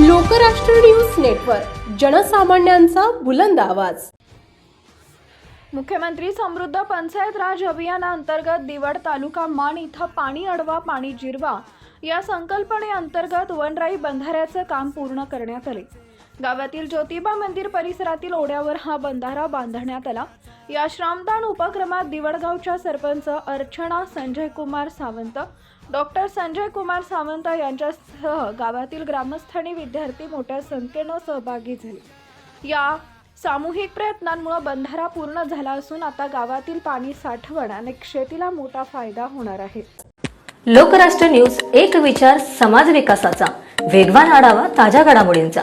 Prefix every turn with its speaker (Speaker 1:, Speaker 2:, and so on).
Speaker 1: Lokrashtra news network जनसामान्यांचा बुलंद आवाज.
Speaker 2: मुख्यमंत्री समृद्ध पंचायत राज अभियानाअंतर्गत दिवड तालुका मान इथं पाणी अडवा पाणी जिरवा या संकल्पनेअंतर्गत वनराई बंधाऱ्याचं काम पूर्ण करण्यात आले. गावातील ज्योतिबा मंदिर परिसरातील ओढ्यावर हा बंधारा बांधण्यात आला. या श्रामदान उपक्रमात दिवडगावच्या सरपंच अर्चना संजय कुमार सावंत डॉक्टर संजय कुमार सावंत यांच्यासह गावातील ग्रामस्थानी विद्यार्थी मोठ्या संख्येनं सहभागी झाले. या सामूहिक प्रयत्नांमुळे बंधारा पूर्ण झाला असून आता गावातील पाणी साठवण आणि शेतीला मोठा फायदा होणार आहे.
Speaker 3: लोकराष्ट्र न्यूज एक विचार समाज विकासाचा. वेगवान आढावा ताज्या घडामोडींचा.